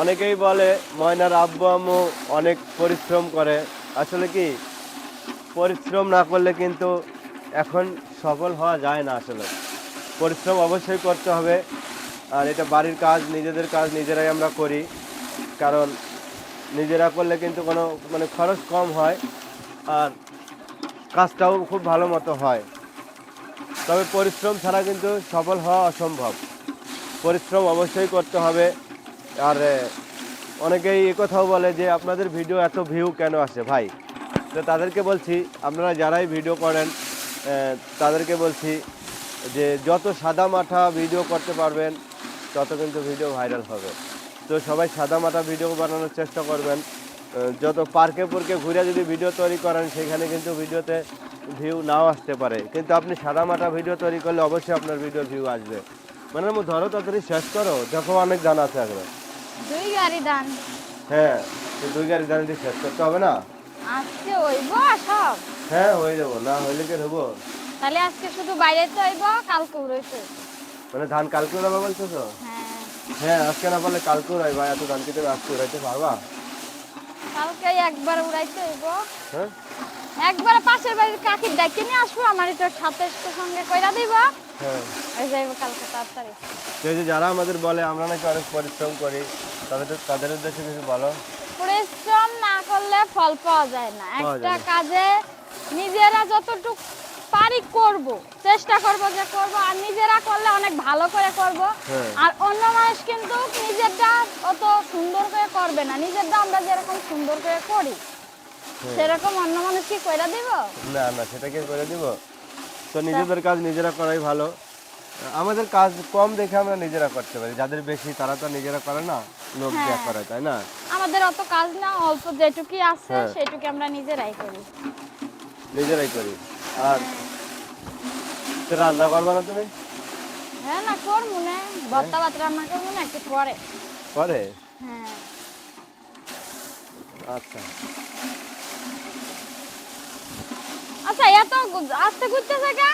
অনেকেই বলে, ময়নার আব্বু আম্মু অনেক পরিশ্রম করে। আসলে কি, পরিশ্রম না করলে কিন্তু এখন সফল হওয়া যায় না আসলে। পরিশ্রম অবশ্যই করতে হবে, আর এটা বাড়ির কাজ, নিজেদের কাজ নিজেরাই আমরা করি। কারণ নিজেরা করলে কিন্তু কোনো মানে খরচ কম হয়, আর কাজটাও খুব ভালো মতো হয়। তবে পরিশ্রম ছাড়া কিন্তু সফল হওয়া অসম্ভব। পরিশ্রম অবশ্যই করতে হবে। আর অনেকেই এ কথাও বলে যে আপনাদের ভিডিও এত ভিউ কেন আসে ভাই? তো তাদেরকে বলছি, আপনারা যারাই ভিডিও করেন তাদেরকে বলছি যে যত সাদা মাঠা ভিডিও করতে পারবেন, তত কিন্তু ভিডিও ভাইরাল হবে। তো সবাই সাদা মাঠা ভিডিও বানানোর চেষ্টা করবেন। যত পার্কে পুরকে ঘুরে যদি ভিডিও তৈরি করেন, সেখানে কিন্তু ভিডিওতে ভিউ নাও আসতে পারে। কিন্তু আপনি সাদা মাঠা ভিডিও তৈরি করলে অবশ্যই আপনার ভিডিও ভিউ আসবে। মানে ধরো তাড়াতাড়ি শেষ করো, দেখো অনেক জানা আছে এখন দুই গাড়ি দান। হ্যাঁ দুই গাড়ি গান দিয়ে শেষ করতে হবে না? আজকে হইব সব? হ্যাঁ হয়ে যাব না হইলে কি হব তাহলে আজকে শুধু বাইরে তো হইব কালকে উড়াইতে মানে ধান কালকে উড়াবা বলছো তো হ্যাঁ। হ্যাঁ আজকে না পারলে কালকে উড়াইবা এত ধান কি তুমি আজকে উড়াইতে পারবা? কালকে একবার উড়াইতে হইব। হ্যাঁ? একবার পাশের বাড়ির কাকির ডাকে নিয়ে আসব আমার একটু সাথে সঙ্গে কইরা দিব। হ্যাঁ। ওই যাইব কালকে তাড়াতাড়ি। এই যে যারা আমাদের বলে আমরা নাকি অনেক পরিশ্রম করি তাদের তাদের উদ্দেশ্যে কিছু বলো। পরিশ্রম না করলে ফল পাওয়া যায় না। একটা কাজে নিজেরা যতটুকু পারি করব চেষ্টা করব যে করব আর নিজেরা করলে অনেক ভালো করে করব। হ্যাঁ। আর অন্য মানুষ কিন্তু নিজেরটা অত সুন্দর করে করবে না। নিজেরটা আমরা যেরকম সুন্দর করে করি। সেরকম অন্য মানুষ কি কইরা দিব? না না সেটাকে করে দিব। তো নিজেদের কাজ নিজেরা করাই ভালো। আমাদের কাজ কম দেখে আমরা নিজেরা করতে পারি। যাদের বেশি তারা তো নিজেরা করে না। লোক দিয়ে হ্যাঁ। করে তাই না? আমাদের অত কাজ না অল্প যেটুকুই আছে হ্যাঁ। সেটুকু আমরা নিজেরাই করি। নিজেরাই করি। আর রান্না করবা না তুমি? হ্যাঁ না কর মনে ভর্তা ভাত রান্না করব না একটু পরে পরে হ্যাঁ। আচ্ছা। আচ্ছা এত আস্তে ঘুরতেছে কা?